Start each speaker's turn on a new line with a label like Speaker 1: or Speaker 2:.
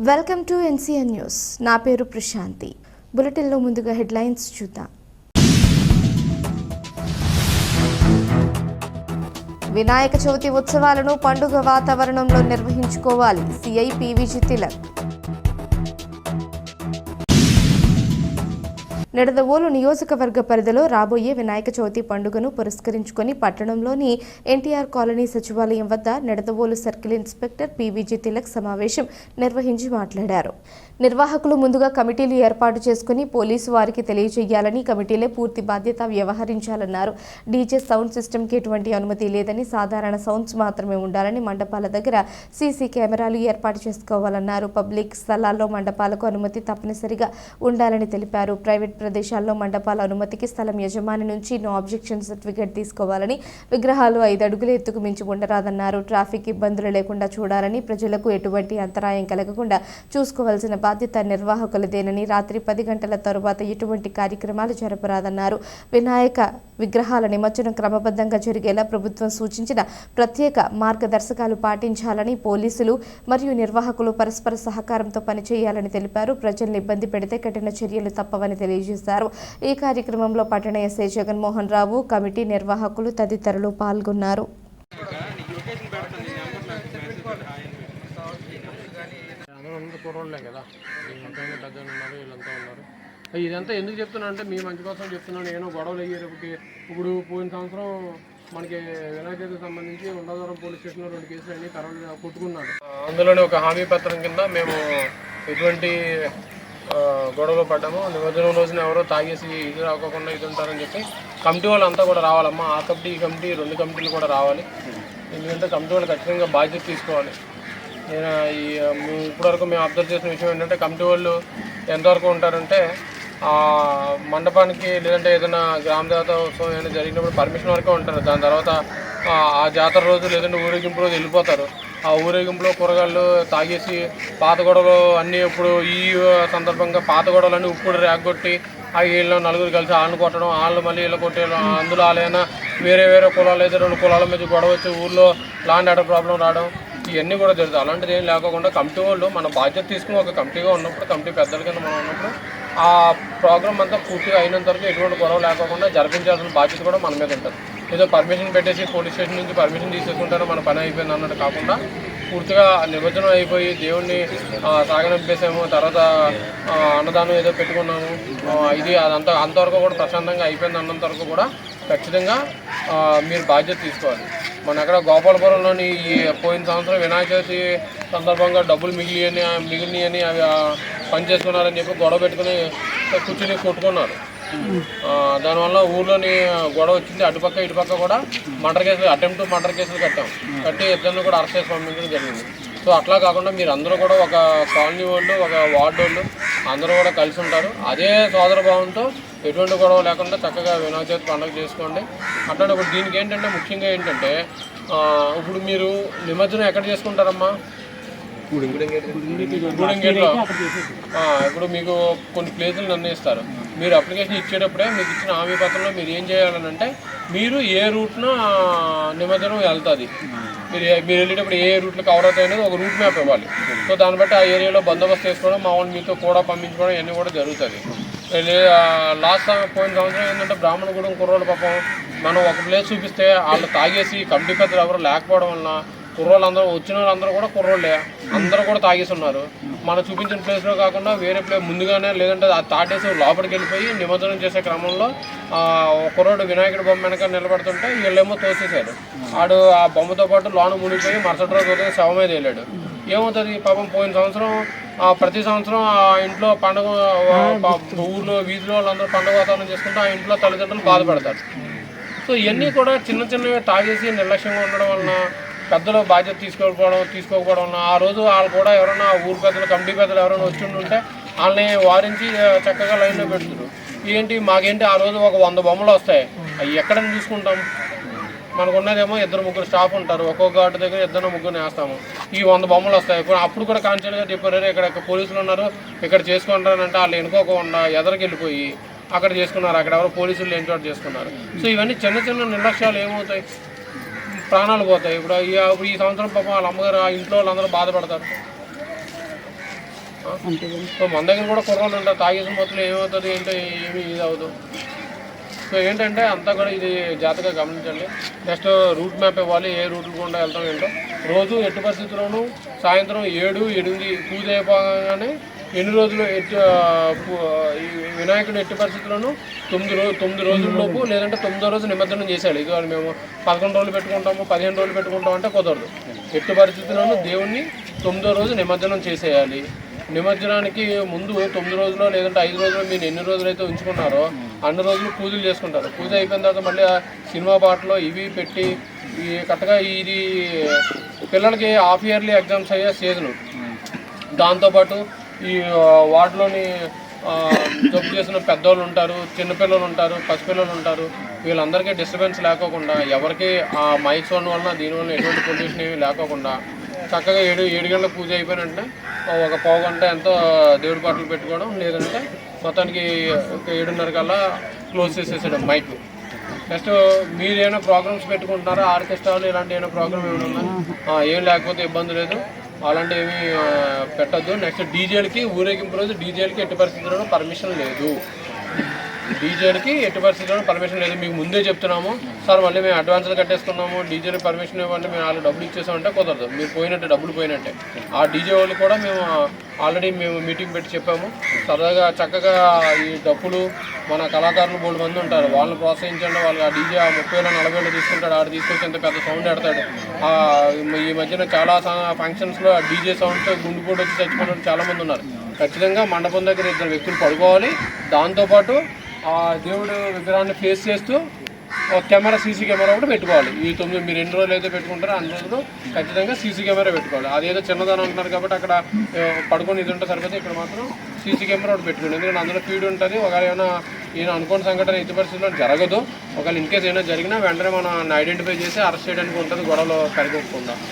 Speaker 1: Welcome to NCN news. నా పేరు ప్రశాంతి. బులెటిన్లో ముందుగా హెడ్లైన్స్ చూద్దాం. వినాయక చవితి ఉత్సవాలను పండుగ వాతావరణంలో నిర్వహించుకోవాలి. C I P V G Tilak. Nidadavolu నియోజకవర్గ పరిధిలో రాబోయే వినాయక చవితి పండుగను పురస్కరించుకొని పట్టణంలోని ఎన్టీఆర్ కాలనీ సచివాలయం వద్ద Nidadavolu circle inspector PVG Tilak సమావేశం నిర్వహించి మాట్లాడారు. నిర్వాహకులు ముందుగా కమిటీలు ఏర్పాటు చేసుకుని పోలీసు వారికి తెలియజేయాలని కమిటీలే పూర్తి బాధ్యత వ్యవహరించాలన్నారు. డీజే సౌండ్ సిస్టమ్కి ఎటువంటి అనుమతి లేదని సాధారణ సౌండ్స్ మాత్రమే ఉండాలని మండపాల దగ్గర సీసీ కెమెరాలు ఏర్పాటు చేసుకోవాలన్నారు. పబ్లిక్ స్థలాల్లో మండపాలకు అనుమతి తప్పనిసరిగా ఉండాలని తెలిపారు. ప్రైవేట్ ప్రదేశాల్లో మండపాల అనుమతికి స్థలం యజమాని నుంచి నో అబ్జెక్షన్ సర్టిఫికేట్ తీసుకోవాలని విగ్రహాలు ఐదు అడుగుల ఎత్తుకు మించి ఉండరాదన్నారు. ట్రాఫిక్ ఇబ్బందులు లేకుండా చూడాలని ప్రజలకు ఎటువంటి అంతరాయం కలగకుండా చూసుకోవాల్సిన బాధ్యత నిర్వాహకులదేనని రాత్రి పది గంటల తరువాత ఎటువంటి కార్యక్రమాలు జరపరాదన్నారు. వినాయక విగ్రహాల నిమజ్జనం క్రమబద్ధంగా జరిగేలా ప్రభుత్వం సూచించిన ప్రత్యేక మార్గదర్శకాలు పాటించాలని పోలీసులు మరియు నిర్వాహకులు పరస్పర సహకారంతో పనిచేయాలని తెలిపారు. ప్రజల్ని ఇబ్బంది పెడితే కఠిన చర్యలు తప్పవని తెలియజేశారు. ఈ కార్యక్రమంలో పట్టణ ఎస్ఐ జగన్మోహన్ రావు కమిటీ నిర్వాహకులు తదితరులు పాల్గొన్నారు.
Speaker 2: ఇదంతా ఎందుకు చెప్తున్నా అంటే మీ మంచి కోసం చెప్తున్నాను. నేను గొడవలు అయ్యేటప్పటికి ఇప్పుడు పోయిన సంవత్సరం మనకి వినాయక చవితికి సంబంధించి ఉండదూరం పోలీస్ స్టేషన్లో రెండు కేసులు అన్ని కరోనా కొట్టుకున్నారు. అందులోనే ఒక హామీ పత్రం కింద మేము ఎటువంటి గొడవలు పడ్డాము. నిమజ్జనం రోజున ఎవరో తాగేసి ఇది రాకోకుండా ఇది ఉంటారని చెప్పి కమిటీ వాళ్ళంతా కూడా రావాలమ్మా. ఆ కమిటీ ఈ కమిటీ రెండు కమిటీలు కూడా రావాలి. ఎందుకంటే కమిటీ వాళ్ళు ఖచ్చితంగా బాధ్యత తీసుకోవాలి. నేను ఈ ఇప్పటివరకు మేము అబ్జర్వ్ చేసిన విషయం ఏంటంటే కమిటీ వాళ్ళు ఎంతవరకు ఉంటారంటే ఆ మండపానికి లేదంటే ఏదైనా గ్రామ దేవత ఉత్సవం ఏమైనా జరిగినప్పుడు పర్మిషన్ వరకే ఉంటారు. దాని తర్వాత ఆ జాతర రోజు లేదంటే ఊరేగింపు రోజు వెళ్ళిపోతారు. ఆ ఊరేగింపులో కూరగాయలు తాగేసి పాత గొడవలు అన్నీ ఇప్పుడు ఈ సందర్భంగా పాత గొడవలన్నీ ఇప్పుడు రేగొట్టి ఆ వీళ్ళు నలుగురు కలిసి ఆళ్ళు కొట్టడం వాళ్ళు మళ్ళీ వీళ్ళు కొట్టేయడం అందులో వాళ్ళైనా వేరే వేరే కులాలు అయితే రెండు కులాల మీద గొడవ వచ్చి ఊళ్ళో లాండ్ ఆర్డర్ ప్రాబ్లం రావడం ఇవన్నీ కూడా జరుగుతాయి. అలాంటిది ఏం లేకుండా కమిటీ వాళ్ళు మన బాధ్యత తీసుకుని ఒక కమిటీగా ఉన్నప్పుడు కమిటీ పెద్దల కింద మనం ఉన్నప్పుడు ఆ ప్రోగ్రామ్ అంతా పూర్తిగా అయినంత వరకు ఎటువంటి గొడవ లేకోకుండా జరిపించాల్సిన బాధ్యత కూడా మన మీద ఉంటుంది. ఏదో పర్మిషన్ పెట్టేసి పోలీస్ స్టేషన్ నుంచి పర్మిషన్ తీసేసుకుంటారో మన పని అయిపోయింది అన్నట్టు కాకుండా పూర్తిగా నిమజ్జనం అయిపోయి దేవుణ్ణి ఆ, సాగనంపేసాము. తర్వాత అన్నదానం ఏదో పెట్టుకున్నాము. ఇది అదంతా అంతవరకు కూడా ప్రశాంతంగా అయిపోయింది అన్నంత వరకు కూడా ఖచ్చితంగా మీరు బాధ్యత తీసుకోవాలి. మన అక్కడ గోపాలపురంలోని ఈ పోయిన సంవత్సరం వినాయక చవితి సందర్భంగా డబ్బులు మిగిలియని మిగిలినని అవి పని చేసుకున్నారని చెప్పి గొడవ పెట్టుకుని కూర్చుని కొట్టుకున్నారు. దానివల్ల ఊర్లోని గొడవ వచ్చింది. అటుపక్క ఇటుపక్క కూడా మర్డర్ కేసులు అటెంప్ట్ మర్డర్ కేసులు కట్టాం. కట్టి ఇద్దరిని కూడా అరెస్ట్ చేసి పంపించడం జరిగింది. సో అట్లా కాకుండా మీరు అందరూ కూడా ఒక కాలనీ వాళ్ళు ఒక వార్డు వాళ్ళు అందరూ కూడా కలిసి ఉంటారు. అదే సోదర భావంతో ఎటువంటి గొడవ లేకుండా చక్కగా వినాయక చవితి పండుగ చేసుకోండి. అట్లా ఇప్పుడు దీనికి ఏంటంటే ముఖ్యంగా ఏంటంటే ఇప్పుడు మీరు నిమజ్జనం ఎక్కడ చేసుకుంటారమ్మా? గూడెంగేట్లో ఇప్పుడు మీకు కొన్ని ప్లేసులు నిర్ణయిస్తారు మీరు అప్లికేషన్ ఇచ్చేటప్పుడే మీకు ఇచ్చిన హామీ పత్రంలో మీరు ఏం చేయాలని అంటే మీరు ఏ రూట్న నిమజ్జనం వెళ్తుంది. మీరు మీరు వెళ్ళేటప్పుడు ఏ రూట్లో కవర్ అవుతాయి అనేది ఒక రూట్ మ్యాప్ ఇవ్వాలి. సో దాన్ని బట్టి ఆ ఏరియాలో బందోబస్తు చేసుకోవడం మా వాళ్ళు మీతో కూడా పంపించుకోవడం ఇవన్నీ కూడా జరుగుతుంది. లాస్ట్ పోయిన సంవత్సరం ఏంటంటే బ్రాహ్మణగూడెం కుర్రోళ్ళు పాపం మనం ఒక ప్లేస్ చూపిస్తే వాళ్ళు తాగేసి కమిటీ పెద్దలు ఎవరు లేకపోవడం వలన కుర్రోళ్ళందరూ వచ్చిన వాళ్ళందరూ కూడా కుర్రోళ్ళే. అందరూ కూడా తాగేసి ఉన్నారు మనం చూపించిన ప్లేస్లో కాకుండా వేరే ప్లేస్ ముందుగానే లేదంటే ఆ తాటేసి లోపలికి వెళ్ళిపోయి నిమజ్జనం చేసే క్రమంలో ఆ, కుర్రోడు వినాయకుడి బొమ్మ వెనక నిలబడుతుంటే వీళ్ళేమో తోసేశారు. ఆడు ఆ బొమ్మతో పాటు లోన మునిగిపోయి మరుసటి రోజు ఉదయం శవ మీద వెళ్ళాడు. ఏమవుతుంది? పాపం పోయిన సంవత్సరం ఆ, ప్రతి సంవత్సరం ఆ ఇంట్లో పండుగ ఊర్లో వీధిలో వాళ్ళందరూ పండుగ వాతావరణం చేసుకుంటే ఆ ఇంట్లో తల్లిదండ్రులు బాధపడతారు. సో ఇవన్నీ కూడా చిన్న చిన్నవి తాగేసి నిర్లక్ష్యంగా ఉండడం వలన పెద్దలు బాధ్యత తీసుకోకపోవడం తీసుకోకపోవడం ఆ రోజు వాళ్ళు కూడా ఎవరైనా ఊరు పెద్దలు కమిటీ పెద్దలు ఎవరైనా వచ్చి ఉంటే వాళ్ళని వారించి చక్కగా లైన్లో పెడుతున్నారు. ఏంటి మాకేంటి ఆ రోజు ఒక వంద బొమ్మలు వస్తాయి. అవి ఎక్కడ చూసుకుంటాం. మనకు ఉన్నదేమో ఇద్దరు ముగ్గురు స్టాఫ్ ఉంటారు. ఒక్కొక్క ఘాటు దగ్గర ఇద్దరు ముగ్గురు వేస్తాము ఈ వంద బొమ్మలు వస్తాయి. ఇప్పుడు అప్పుడు కూడా కాన్షియస్గా చెప్పారు ఇక్కడ పోలీసులు ఉన్నారు. ఇక్కడ చేసుకుంటారంటే వాళ్ళు ఎనుకోకుండా ఎదరికి వెళ్ళిపోయి అక్కడ చేసుకున్నారు. అక్కడ ఎవరో పోలీసులు లేని చోట చేసుకున్నారు. సో ఇవన్నీ చిన్న చిన్న నిర్లక్ష్యాలు ఏమవుతాయి? ప్రాణాలు పోతాయి. ఇప్పుడు ఈ ఇప్పుడు ఈ సంవత్సరం పాపం వాళ్ళ అమ్మగారు ఆ ఇంట్లో వాళ్ళందరూ బాధపడతారు. సో మన దగ్గర కూడా కుర్రోళ్ళు ఉంటారు తాగేసిన మొత్తం ఏమవుతుంది ఏంటో ఏమి ఇది అవ్వదు. సో ఏంటంటే అంతా కూడా ఇది జాగ్రత్తగా గమనించండి. నెక్స్ట్ రూట్ మ్యాప్ ఇవ్వాలి ఏ రూట్లు గుండా వెళ్తాం ఏంటో. రోజు ఎట్టి పరిస్థితుల్లోనూ సాయంత్రం ఏడు ఎనిమిది పూజ అయిపోగానే ఎన్ని రోజులు ఎట్టి వినాయకుడు ఎట్టి పరిస్థితుల్లోనూ తొమ్మిది రోజు తొమ్మిది రోజుల లోపు లేదంటే తొమ్మిదో రోజు నిమజ్జనం చేసేయాలి. ఇది మేము పదకొండు రోజులు పెట్టుకుంటాము పదిహేను రోజులు పెట్టుకుంటాం అంటే కుదరదు. ఎట్టి పరిస్థితుల్లోనూ దేవుణ్ణి తొమ్మిదో రోజు నిమజ్జనం చేసేయాలి. నిమజ్జనానికి ముందు తొమ్మిది రోజులు లేదంటే ఐదు రోజులు మీరు ఎన్ని రోజులు అయితే ఉంచుకున్నారో అన్ని రోజులు పూజలు చేసుకుంటారు. పూజ అయిపోయిన తర్వాత మళ్ళీ సినిమా పాటలు ఇవి పెట్టి కరెక్ట్గా ఇది పిల్లలకి హాఫ్ ఇయర్లీ ఎగ్జామ్స్ అయ్యే సీజను. దాంతోపాటు ఈ వార్డులోని వాటిలోని జబ్బు చేసిన పెద్దోళ్ళు ఉంటారు చిన్నపిల్లలు ఉంటారు పసిపిల్లలు ఉంటారు వీళ్ళందరికీ డిస్టర్బెన్స్ లేకోకుండా ఎవరికి ఆ మైక్ సౌండ్ వలన దీనివల్ల ఎటువంటి పొల్యూషన్ ఏమీ లేకోకుండా చక్కగా ఏడు ఏడు గంటల పూజ అయిపోయిన వెంటనే ఒక పావు గంట ఎంతో దేవుడి పాటలు పెట్టుకోవడం లేదంటే మొత్తానికి ఒక ఏడున్నర కల్లా క్లోజ్ చేసేసాడు మైక్. నెక్స్ట్ మీరు ఏమైనా ప్రోగ్రామ్స్ పెట్టుకుంటున్నారా ఆర్కెస్ట్రాలు ఇలాంటి ఏమైనా ప్రోగ్రామ్ ఏమైనా ఉందా? ఏం లేకపోతే ఇబ్బంది లేదు. అలాంటివి పెట్టద్దు. నెక్స్ట్ డీజేలకి ఊరేగింపు రోజు డీజేలకి ఎట్టి పరిస్థితుల్లో పర్మిషన్ లేదు. డీజేకి ఎట్టి పరిస్థితుల్లో పర్మిషన్ లేదు. మీకు ముందే చెప్తున్నాము. సార్ మళ్ళీ మేము అడ్వాన్స్లు కట్టేసుకున్నాము. డీజేకి పర్మిషన్ ఇవ్వండి మేము వాళ్ళు డబ్బులు ఇచ్చేసామంటే కుదరదు. మీరు పోయినట్టే డబ్బులు పోయినట్టే. ఆ డీజే వాళ్ళు కూడా మేము ఆల్రెడీ మేము మీటింగ్ పెట్టి చెప్పాము. సరదాగా చక్కగా ఈ డప్పులు మన కళాకారులు మూడు మంది ఉంటారు. వాళ్ళని ప్రోత్సహించండి. వాళ్ళు ఆ డీజే ఆ ముప్పై వేలు నలభై వేలు తీసుకుంటాడు. ఆడు తీసుకొచ్చి ఎంత పెద్ద సౌండ్ పెడతాడు. ఈ మధ్యన చాలా ఫంక్షన్స్లో ఆ డీజే సౌండ్తో గుండెపోటు వచ్చి చచ్చిపోయిన చాలామంది ఉన్నారు. ఖచ్చితంగా మండపం దగ్గర ఇద్దరు వ్యక్తులు పడుకోవాలి. దాంతోపాటు దేవుడు విగ్రహాన్ని ఫేస్ చేస్తూ ఒక కెమెరా సీసీ కెమెరా కూడా పెట్టుకోవాలి. ఈ తొమ్మిది మీరు ఎన్ని రోజులు అయితే పెట్టుకుంటారో అన్ని రోజులు ఖచ్చితంగా సీసీ కెమెరా పెట్టుకోవాలి. అదేదో చిన్నదానం అంటున్నారు కాబట్టి అక్కడ పడుకొని ఇది ఉంటే సరిపోతే ఇక్కడ మాత్రం సీసీ కెమెరా ఒకటి పెట్టుకోండి. ఎందుకంటే అందులో ఫీడ్ ఉంటుంది. ఒకవేళ ఏమైనా ఈయన అనుకోని సంఘటన ఎట్టి పరిస్థితుల్లో జరగదు. ఒకవేళ ఇన్ కేసు ఏమైనా జరిగినా వెంటనే మనం ఐడెంటిఫై చేసి అరెస్ట్ చేయడానికి ఉంటుంది గొడవలో కరిగొక్కకుండా